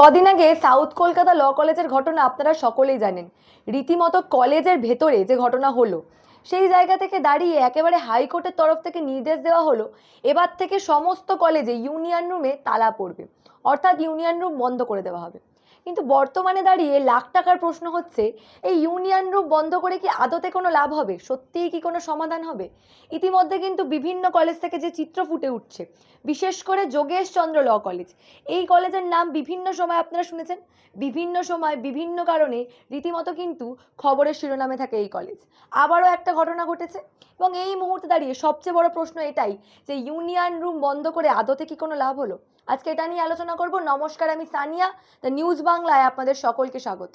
কদিন আগে সাউথ কলকাতা ল কলেজের ঘটনা আপনারা সকলেই জানেন। রীতিমতো কলেজের ভেতরে যে ঘটনা হলো, সেই জায়গা থেকে দাঁড়িয়ে একেবারে হাইকোর্টের তরফ থেকে নির্দেশ দেওয়া হলো, এবার থেকে সমস্ত কলেজে ইউনিয়ন রুমে তালা পড়বে। অর্থাৎ ইউনিয়ন রুম বন্ধ করে দেওয়া হবে। কিন্তু বর্তমানে দাঁড়িয়ে লাখ টাকার প্রশ্ন হচ্ছে, এই ইউনিয়ন রুম বন্ধ করে কি আদতে কোনো লাভ হবে? সত্যিই কি কোনো সমাধান হবে? ইতিমধ্যে কিন্তু বিভিন্ন কলেজ থেকে যে চিত্র ফুটে উঠছে, বিশেষ করে যোগেশ চন্দ্র ল কলেজ এই কলেজের নাম বিভিন্ন সময় আপনারা শুনেছেন? বিভিন্ন সময়, বিভিন্ন কারণে রীতিমতো কিন্তু খবরের শিরোনামে থাকে এই কলেজ আবারও একটা ঘটনা ঘটেছে এবং এই মুহূর্তে দাঁড়িয়ে সবচেয়ে বড় প্রশ্ন এটাই যে, ইউনিয়ন রুম বন্ধ করে আদতে কি কোনো লাভ হলো? আজকে এটা নিয়ে আলোচনা করব। নমস্কার আমি সানিয়া দ্য নিউজ বাংলায় আপনাদের সকলকে স্বাগত।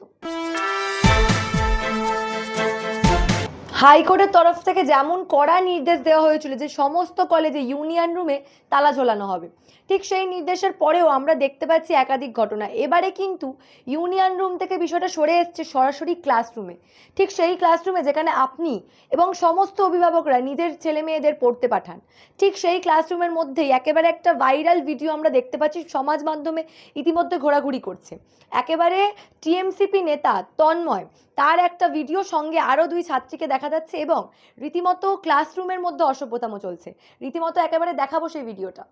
হাইকোর্টের তরফ থেকে যেমন কড়া নির্দেশ দেওয়া হয়েছিল যে সমস্ত কলেজে ইউনিয়ন রুমে তালা ঝোলানো হবে, ঠিক সেই নির্দেশের পরেও আমরা দেখতে পাচ্ছি একাধিক ঘটনা। এবারে কিন্তু ইউনিয়ন রুম থেকে বিষয়টা সরে এসছে সরাসরি ক্লাসরুমে, ঠিক সেই ক্লাসরুমে যেখানে আপনি এবং সমস্ত অভিভাবকরা নিজের ছেলে মেয়েদের পড়তে পাঠান, ঠিক সেই ক্লাসরুমের মধ্যেই একেবারে একটা ভাইরাল ভিডিও আমরা দেখতে পাচ্ছি, সমাজ মাধ্যমে ইতিমধ্যে ঘোরাঘুরি করছে। একেবারে টিএমসিপি নেতা তন্ময়, তার একটা ভিডিও সঙ্গে আরও দুই ছাত্রীকে দেখা যাচ্ছে এবং রীতিমতো ক্লাসরুমের মধ্যে অসভ্যতামো চলছে। রীতিমতো একেবারে দেখাবো সেই ভিডিওটা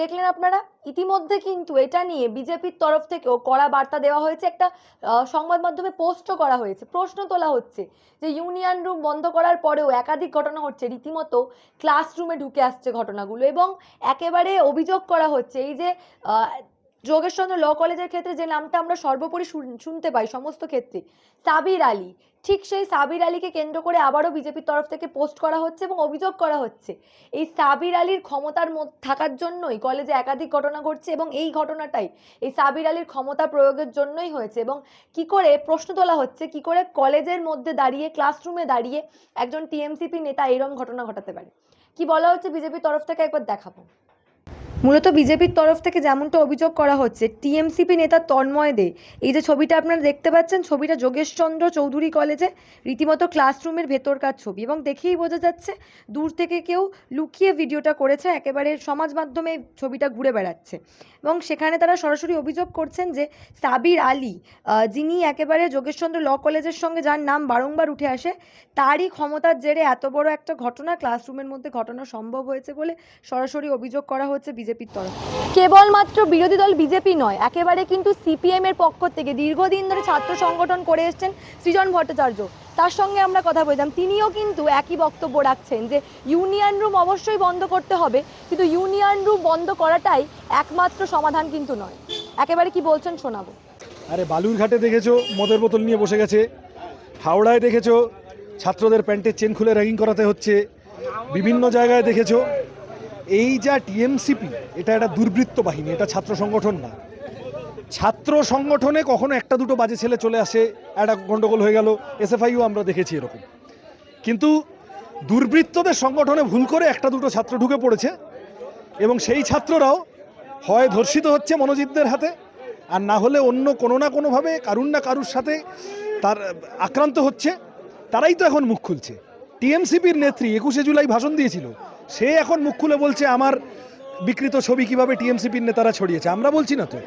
দেখলেন আপনারা? ইতিমধ্যে কিন্তু এটা নিয়ে বিজেপির তরফ থেকেও কড়া বার্তা দেওয়া হয়েছে, একটা সংবাদ মাধ্যমে পোস্টও করা হয়েছে। প্রশ্ন তোলা হচ্ছে যে ইউনিয়ন রুম বন্ধ করার পরেও একাধিক ঘটনা হচ্ছে রীতিমতো ক্লাসরুমে ঢুকে আসছে ঘটনাগুলো এবং একেবারে অভিযোগ করা হচ্ছে, এই যে যোগেশচন্দ্র ল কলেজের ক্ষেত্রে যে নামটা আমরা সর্বোপরি শুন- শুনতে পাই সমস্ত ক্ষেত্রে, সাবির আলী। ঠিক সেই সাবির আলীকে কেন্দ্র করে আবারও বিজেপির তরফ থেকে পোস্ট করা হচ্ছে এবং অভিযোগ করা হচ্ছে। এই সাবির আলীর ক্ষমতার থাকার জন্যই কলেজে একাধিক ঘটনা ঘটছে এবং এই ঘটনাটাই এই সাবির আলীর ক্ষমতা প্রয়োগের জন্যই হয়েছে এবং কি করে প্রশ্ন তোলা হচ্ছে, কি করে কলেজের মধ্যে দাঁড়িয়ে, ক্লাসরুমে দাঁড়িয়ে একজন টিএমসিপি নেতা এরকম ঘটনা ঘটাতে পারে। কি বলা হচ্ছে বিজেপির তরফ থেকে একবার দেখাবো। মূলত বিজেপির তরফ থেকে যেমনটা অভিযোগ করা হচ্ছে, টিএমসিপি নেতা তন্ময় দে, এই যে ছবিটা আপনারা দেখতে পাচ্ছেন, ছবিটা যোগেশচন্দ্র চৌধুরী কলেজে রীতিমতো ক্লাসরুমের ভেতরকার ছবি এবং দেখেই বোঝা যাচ্ছে দূর থেকে কেউ লুকিয়ে ভিডিওটা করেছে, একেবারে সমাজ মাধ্যমে ছবিটা ঘুরে বেড়াচ্ছে এবং সেখানে তারা সরাসরি অভিযোগ করছেন যে সাবির আলী যিনি একেবারে যোগেশচন্দ্র ল কলেজের সঙ্গে যার নাম বারংবার উঠে আসে, তারই ক্ষমতার জেরে এত বড় একটা ঘটনা, ক্লাসরুমের মধ্যে ঘটনা সম্ভব হয়েছে বলে সরাসরি অভিযোগ করা হচ্ছে বিজেপির তরফ কেবলমাত্র বিরোধী দল বিজেপি নয়, একেবারে কিন্তু সিপিএম এর পক্ষ থেকে দীর্ঘদিন ধরে ছাত্র সংগঠন করে এসছেন সৃজন ভট্টাচার্য। তার সঙ্গে আমরা কথা বলতাম তিনিও কিন্তু একই বক্তব্য রাখছেন যে ইউনিয়ন রুম অবশ্যই বন্ধ করতে হবে, কিন্তু ইউনিয়ন রুম বন্ধ করাটাই একমাত্র সমাধান কিন্তু নয়। একেবারে কি বলছেন শোনাবো। আরে বালুরঘাটে দেখেছ, মদের বোতল নিয়ে বসে গেছে। হাওড়ায় দেখেছ, ছাত্রদের প্যান্টের চেন খুলে র্যাগিং করাতে হচ্ছে। বিভিন্ন জায়গায় দেখেছ এই যা টিএমসিপি, এটা একটা দুর্বৃত্ত বাহিনী, এটা ছাত্র সংগঠন না। ছাত্র সংগঠনে কখনো একটা দুটো বাজে ছেলে চলে আসে, একটা গন্ডগোল হয়ে গেল, এসএফআইও আমরা দেখেছি এরকম। কিন্তু দুর্বৃত্তদের সংগঠনে ভুল করে একটা দুটো ছাত্র ঢুকে পড়েছে এবং সেই ছাত্ররাও হয় ধর্ষিত হচ্ছে মনোজিতদের হাতে, আর না হলে অন্য কোনো না কোনোভাবে, কারুর না কারুর সাথে তার আক্রান্ত হচ্ছে। তারাই তো এখন মুখ খুলছে। টিএমসিপির নেত্রী একুশে জুলাই ভাষণ দিয়েছিল সে এখন মুখ খুলে বলছে আমার বিকৃত ছবি কীভাবে টিএমসিপির নেতারা ছড়িয়েছে? আমরা বলছি না তো।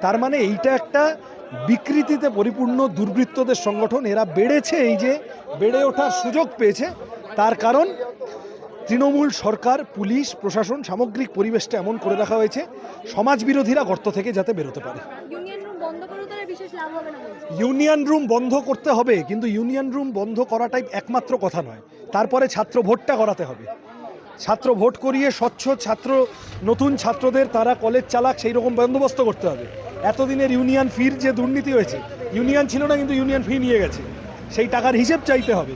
তার মানে এইটা একটা বিকৃতিতে পরিপূর্ণ দুর্বৃত্তদের সংগঠন। এরা বেড়েছে এই যে বেড়ে ওঠার সুযোগ পেয়েছে। তার কারণ তৃণমূল সরকার পুলিশ প্রশাসন সামগ্রিক পরিবেশটা এমন করে রাখা হয়েছে সমাজ বিরোধীরা গর্ত থেকে যাতে বেরোতে পারে। ইউনিয়ন রুম বন্ধ করতে হবে কিন্তু ইউনিয়ন রুম বন্ধ করাটাই একমাত্র কথা নয়। তারপরে ছাত্র ভোটটা করাতে হবে। ছাত্র ভোট করিয়ে স্বচ্ছ ছাত্র, নতুন ছাত্রদের তারা কলেজ চালাক সেই রকম বন্দোবস্ত করতে হবে। এতদিনের ইউনিয়ন ফির যে দুর্নীতি হয়েছে, ইউনিয়ন ছিল না কিন্তু ইউনিয়ন ফি নিয়ে গেছে। সেই টাকার হিসেব চাইতে হবে।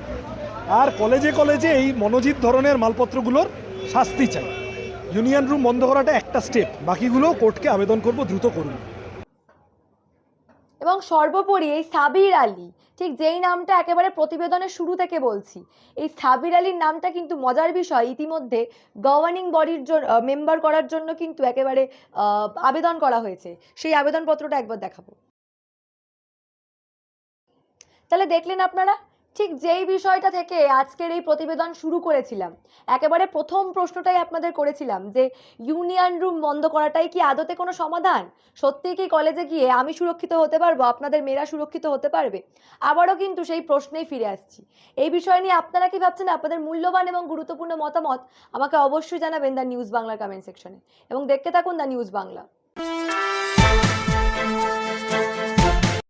আর কলেজে কলেজে এই মনোজিৎ ধরনের মালপত্রগুলোর শাস্তি চাই। ইউনিয়ন রুম বন্ধ করাটা একটা স্টেপ বাকিগুলো কোর্টকে আবেদন করব, দ্রুত করুন। এবং সর্বোপরি এই সাবির আলী, ঠিক যেই নামটা একেবারে প্রতিবেদনের শুরু থেকে বলছি, এই সাবির আলীর নামটা কিন্তু মজার বিষয়, ইতিমধ্যে গভর্নিং বডির জন্য মেম্বার করার জন্য কিন্তু একেবারে আবেদন করা হয়েছে। সেই আবেদনপত্রটা একবার দেখাবো। তাহলে দেখলেন আপনারা ঠিক যেই বিষয়টা থেকে আজকের এই প্রতিবেদন শুরু করেছিলাম, একেবারে প্রথম প্রশ্নটাই আপনাদের করেছিলাম যে ইউনিয়ন রুম বন্ধ করাটাই কি আদতে কোনো সমাধান? সত্যিই কি কলেজে গিয়ে আমি সুরক্ষিত হতে পারব? আপনাদের মেয়েরা সুরক্ষিত হতে পারবে? আবারও কিন্তু সেই প্রশ্নেই ফিরে আসছি। এই বিষয় নিয়ে আপনারা কি ভাবছেন? আপনাদের মূল্যবান এবং গুরুত্বপূর্ণ মতামত আমাকে অবশ্যই জানাবেন দ্য নিউজ বাংলার কমেন্ট সেকশনে এবং দেখতে থাকুন দ্য নিউজ বাংলা।